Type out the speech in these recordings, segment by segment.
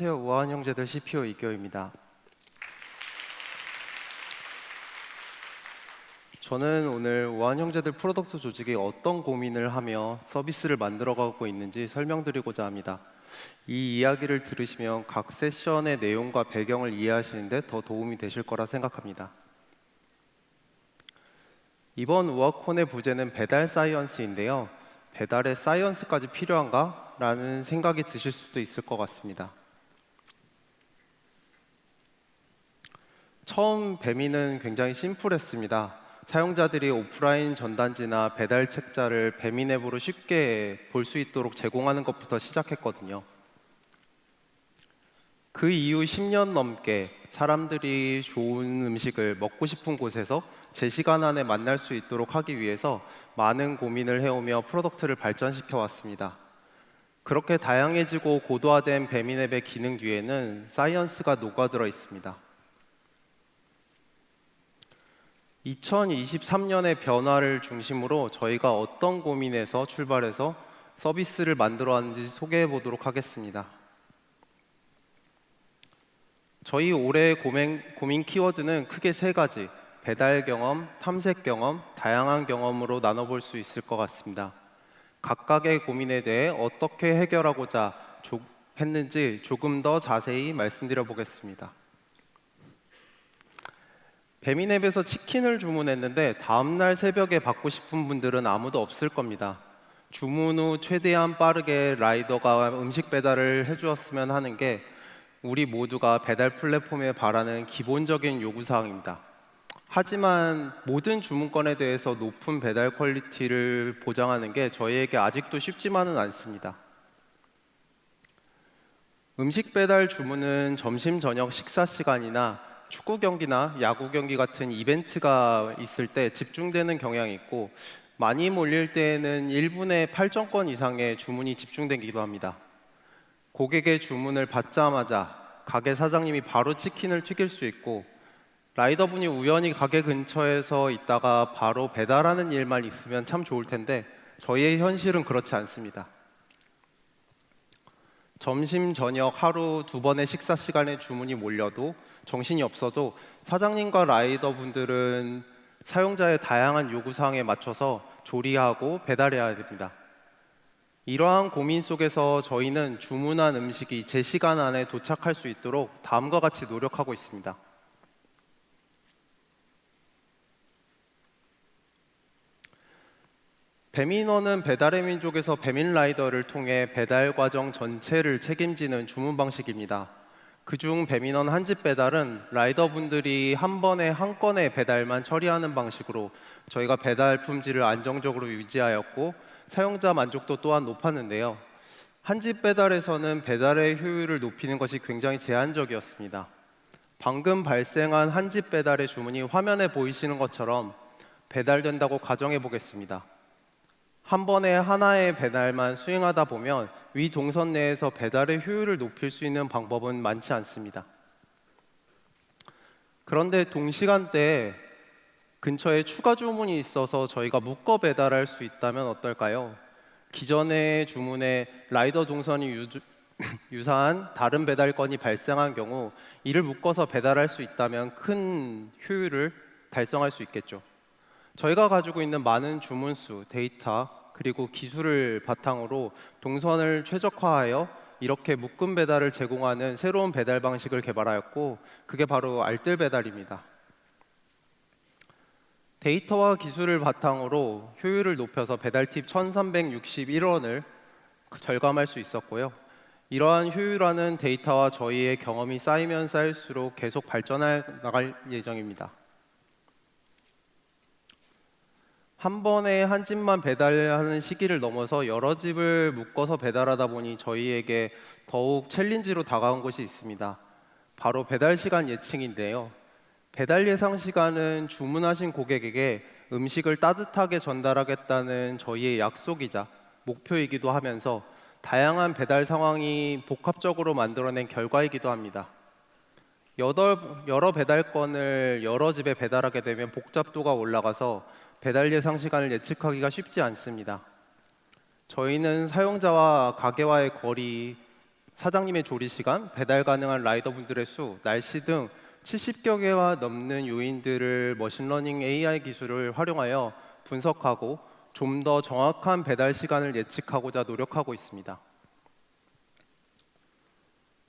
안녕하세요. 우아한 형제들 CPO 이교입니다. 저는 오늘 우아한 형제들 프로덕트 조직이 어떤 고민을 하며 서비스를 만들어가고 있는지 설명드리고자 합니다. 이 이야기를 들으시면 각 세션의 내용과 배경을 이해하시는데 더 도움이 되실 거라 생각합니다. 이번 우아콘의 부제는 배달 사이언스인데요. 배달의 사이언스까지 필요한가? 라는 생각이 드실 수도 있을 것 같습니다. 처음 배민은 굉장히 심플했습니다. 사용자들이 오프라인 전단지나 배달 책자를 배민 앱으로 쉽게 볼 수 있도록 제공하는 것부터 시작했거든요. 그 이후 10년 넘게 사람들이 좋은 음식을 먹고 싶은 곳에서 제 시간 안에 만날 수 있도록 하기 위해서 많은 고민을 해오며 프로덕트를 발전시켜 왔습니다. 그렇게 다양해지고 고도화된 배민앱의 기능 뒤에는 사이언스가 녹아들어 있습니다. 2023년의 변화를 중심으로 저희가 어떤 고민에서 출발해서 서비스를 만들어 왔는지 소개해 보도록 하겠습니다. 저희 올해의 고민, 고민 키워드는 크게 세 가지, 배달 경험, 탐색 경험, 다양한 경험으로 나눠볼 수 있을 것 같습니다. 각각의 고민에 대해 어떻게 해결하고자 조, 했는지 조금 더 자세히 말씀드려 보겠습니다. 배민앱에서 치킨을 주문했는데 다음날 새벽에 받고 싶은 분들은 아무도 없을 겁니다. 주문 후 최대한 빠르게 라이더가 음식 배달을 해주었으면 하는 게 우리 모두가 배달 플랫폼에 바라는 기본적인 요구사항입니다. 하지만 모든 주문건에 대해서 높은 배달 퀄리티를 보장하는 게 저희에게 아직도 쉽지만은 않습니다. 음식 배달 주문은 점심 저녁 식사 시간이나 축구 경기나 야구 경기 같은 이벤트가 있을 때 집중되는 경향이 있고 많이 몰릴 때에는 1분에 8천 건 이상의 주문이 집중되기도 합니다. 고객의 주문을 받자마자 가게 사장님이 바로 치킨을 튀길 수 있고 라이더분이 우연히 가게 근처에서 있다가 바로 배달하는 일만 있으면 참 좋을 텐데 저희의 현실은 그렇지 않습니다. 점심 저녁 하루 두 번의 식사 시간에 주문이 몰려도 정신이 없어도 사장님과 라이더 분들은 사용자의 다양한 요구 사항에 맞춰서 조리하고 배달해야 됩니다. 이러한 고민 속에서 저희는 주문한 음식이 제 시간 안에 도착할 수 있도록 다음과 같이 노력하고 있습니다. 배민원은 배달의 민족에서 배민 라이더를 통해 배달 과정 전체를 책임지는 주문 방식입니다. 그중 배민원 한 집 배달은 라이더분들이 한 번에 한 건의 배달만 처리하는 방식으로 저희가 배달 품질을 안정적으로 유지하였고 사용자 만족도 또한 높았는데요. 한 집 배달에서는 배달의 효율을 높이는 것이 굉장히 제한적이었습니다. 방금 발생한 한 집 배달의 주문이 화면에 보이시는 것처럼 배달된다고 가정해 보겠습니다. 한 번에 하나의 배달만 수행하다 보면 위 동선 내에서 배달의 효율을 높일 수 있는 방법은 많지 않습니다. 그런데 동시간대에 근처에 추가 주문이 있어서 저희가 묶어 배달할 수 있다면 어떨까요? 기존의 주문에 라이더 동선이 유주, 유사한 다른 배달건이 발생한 경우 이를 묶어서 배달할 수 있다면 큰 효율을 달성할 수 있겠죠. 저희가 가지고 있는 많은 주문 수, 데이터, 그리고 기술을 바탕으로 동선을 최적화하여 이렇게 묶음 배달을 제공하는 새로운 배달 방식을 개발하였고 그게 바로 알뜰 배달입니다. 데이터와 기술을 바탕으로 효율을 높여서 배달 팁 1361원을 절감할 수 있었고요. 이러한 효율화는 데이터와 저희의 경험이 쌓이면 쌓일수록 계속 발전해 나갈 예정입니다. 한 번에 한 집만 배달하는 시기를 넘어서 여러 집을 묶어서 배달하다 보니 저희에게 더욱 챌린지로 다가온 것이 있습니다. 바로 배달 시간 예측인데요. 배달 예상 시간은 주문하신 고객에게 음식을 따뜻하게 전달하겠다는 저희의 약속이자 목표이기도 하면서 다양한 배달 상황이 복합적으로 만들어낸 결과이기도 합니다. 여러 배달건을 여러 집에 배달하게 되면 복잡도가 올라가서 배달 예상 시간을 예측하기가 쉽지 않습니다. 저희는 사용자와 가게와의 거리, 사장님의 조리 시간, 배달 가능한 라이더분들의 수, 날씨 등 70여 개가 넘는 요인들을 머신러닝 AI 기술을 활용하여 분석하고 좀 더 정확한 배달 시간을 예측하고자 노력하고 있습니다.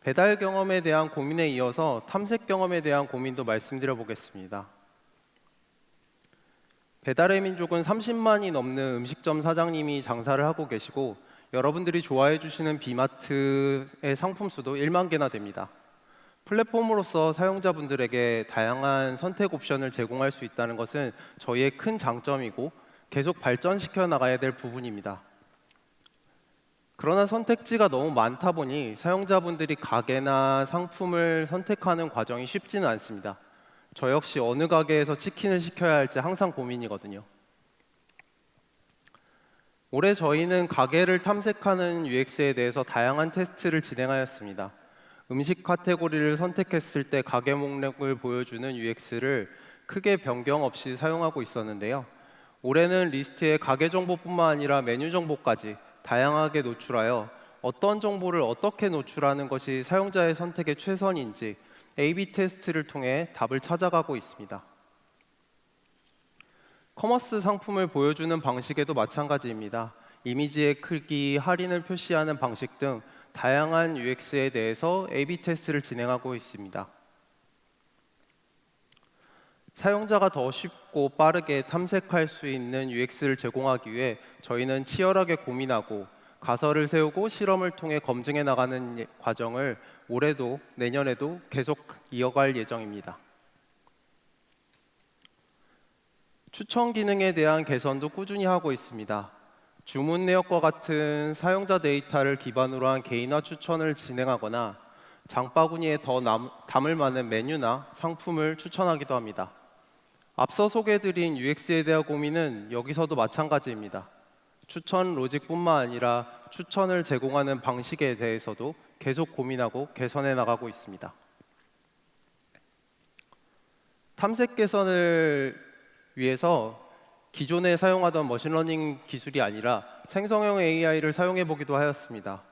배달 경험에 대한 고민에 이어서 탐색 경험에 대한 고민도 말씀드려 보겠습니다. 배달의 민족은 30만이 넘는 음식점 사장님이 장사를 하고 계시고 여러분들이 좋아해 주시는 비마트의 상품 수도 1만 개나 됩니다. 플랫폼으로서 사용자분들에게 다양한 선택 옵션을 제공할 수 있다는 것은 저희의 큰 장점이고 계속 발전시켜 나가야 될 부분입니다. 그러나 선택지가 너무 많다 보니 사용자분들이 가게나 상품을 선택하는 과정이 쉽지는 않습니다. 저 역시 어느 가게에서 치킨을 시켜야 할지 항상 고민이거든요. 올해 저희는 가게를 탐색하는 UX에 대해서 다양한 테스트를 진행하였습니다. 음식 카테고리를 선택했을 때 가게 목록을 보여주는 UX를 크게 변경 없이 사용하고 있었는데요. 올해는 리스트에 가게 정보뿐만 아니라 메뉴 정보까지 다양하게 노출하여 어떤 정보를 어떻게 노출하는 것이 사용자의 선택에 최선인지 A/B 테스트를 통해 답을 찾아가고 있습니다. 커머스 상품을 보여주는 방식에도 마찬가지입니다. 이미지의 크기, 할인을 표시하는 방식 등 다양한 UX에 대해서 A/B 테스트를 진행하고 있습니다. 사용자가 더 쉽고 빠르게 탐색할 수 있는 UX를 제공하기 위해 저희는 치열하게 고민하고 가설을 세우고 실험을 통해 검증해 나가는 예- 과정을 올해도 내년에도 계속 이어갈 예정입니다. 추천 기능에 대한 개선도 꾸준히 하고 있습니다. 주문 내역과 같은 사용자 데이터를 기반으로 한 개인화 추천을 진행하거나 장바구니에 더 남- 담을 만한 메뉴나 상품을 추천하기도 합니다. 앞서 소개해드린 UX에 대한 고민은 여기서도 마찬가지입니다. 추천 로직뿐만 아니라 추천을 제공하는 방식에 대해서도 계속 고민하고 개선해 나가고 있습니다. 탐색 개선을 위해서 기존에 사용하던 머신러닝 기술이 아니라 생성형 AI를 사용해 보기도 하였습니다.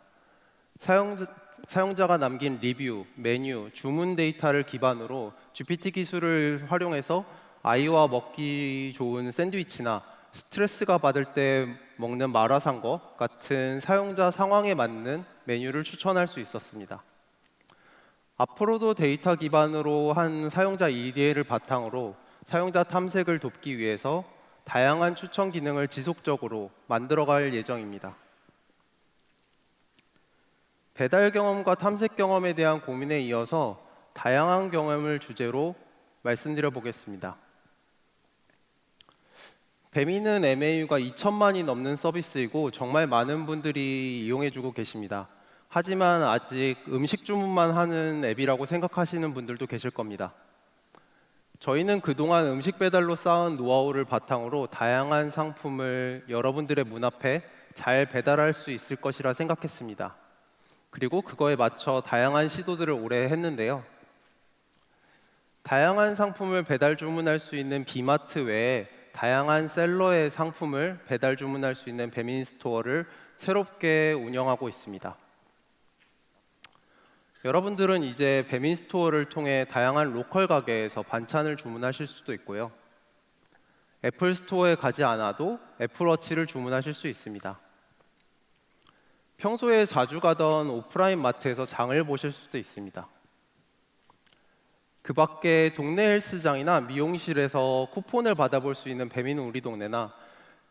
사용자, 사용자가 남긴 리뷰, 메뉴, 주문 데이터를 기반으로 GPT 기술을 활용해서 아이와 먹기 좋은 샌드위치나 스트레스가 받을 때 먹는 마라샹궈 같은 사용자 상황에 맞는 메뉴를 추천할 수 있었습니다. 앞으로도 데이터 기반으로 한 사용자 EDA를 바탕으로 사용자 탐색을 돕기 위해서 다양한 추천 기능을 지속적으로 만들어갈 예정입니다. 배달 경험과 탐색 경험에 대한 고민에 이어서 다양한 경험을 주제로 말씀드려 보겠습니다. 배미는 MAU가 2천만이 넘는 서비스이고 정말 많은 분들이 이용해주고 계십니다. 하지만 아직 음식 주문만 하는 앱이라고 생각하시는 분들도 계실 겁니다. 저희는 그동안 음식 배달로 쌓은 노하우를 바탕으로 다양한 상품을 여러분들의 문 앞에 잘 배달할 수 있을 것이라 생각했습니다. 그리고 그거에 맞춰 다양한 시도들을 올해 했는데요. 다양한 상품을 배달 주문할 수 있는 비마트 외에 다양한 셀러의 상품을 배달 주문할 수 있는 배민 스토어를 새롭게 운영하고 있습니다. 여러분들은 이제 배민 스토어를 통해 다양한 로컬 가게에서 반찬을 주문하실 수도 있고요. 애플 스토어에 가지 않아도 애플워치를 주문하실 수 있습니다. 평소에 자주 가던 오프라인 마트에서 장을 보실 수도 있습니다. 그 밖에 동네 헬스장이나 미용실에서 쿠폰을 받아볼 수 있는 배민 우리 동네나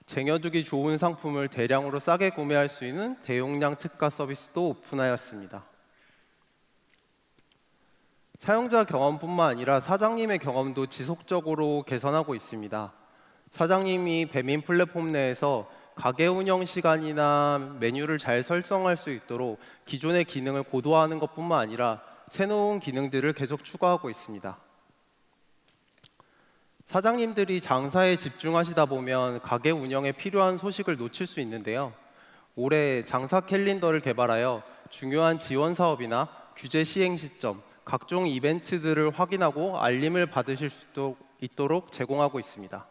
쟁여두기 좋은 상품을 대량으로 싸게 구매할 수 있는 대용량 특가 서비스도 오픈하였습니다. 사용자 경험뿐만 아니라 사장님의 경험도 지속적으로 개선하고 있습니다. 사장님이 배민 플랫폼 내에서 가게 운영 시간이나 메뉴를 잘 설정할 수 있도록 기존의 기능을 고도화하는 것뿐만 아니라 새로운 기능들을 계속 추가하고 있습니다. 사장님들이 장사에 집중하시다 보면 가게 운영에 필요한 소식을 놓칠 수 있는데요. 올해 장사 캘린더를 개발하여 중요한 지원 사업이나 규제 시행 시점, 각종 이벤트들을 확인하고 알림을 받으실 수 있도록 제공하고 있습니다.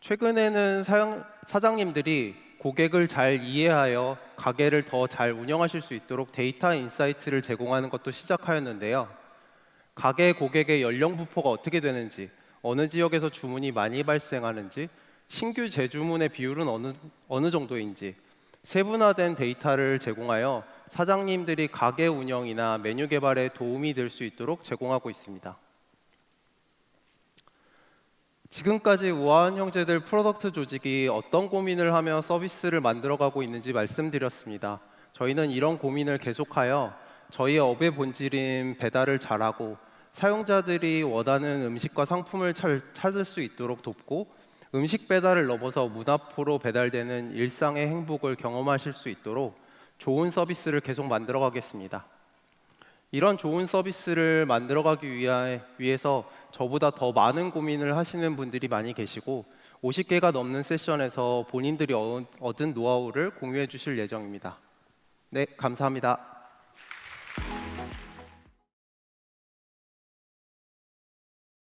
최근에는 사장, 사장님들이 고객을 잘 이해하여 가게를 더 잘 운영하실 수 있도록 데이터 인사이트를 제공하는 것도 시작하였는데요. 가게 고객의 연령 부포가 어떻게 되는지, 어느 지역에서 주문이 많이 발생하는지, 신규 재주문의 비율은 어느, 어느 정도인지 세분화된 데이터를 제공하여 사장님들이 가게 운영이나 메뉴 개발에 도움이 될 수 있도록 제공하고 있습니다. 지금까지 우아한 형제들 프로덕트 조직이 어떤 고민을 하며 서비스를 만들어가고 있는지 말씀드렸습니다. 저희는 이런 고민을 계속하여 저희 업의 본질인 배달을 잘하고 사용자들이 원하는 음식과 상품을 잘 찾을 수 있도록 돕고 음식 배달을 넘어서 문 앞으로 배달되는 일상의 행복을 경험하실 수 있도록 좋은 서비스를 계속 만들어 가겠습니다. 이런 좋은 서비스를 만들어가기 위하, 위해서 저보다 더 많은 고민을 하시는 분들이 많이 계시고 50개가 넘는 세션에서 본인들이 얻- 얻은 노하우를 공유해 주실 예정입니다. 네, 감사합니다.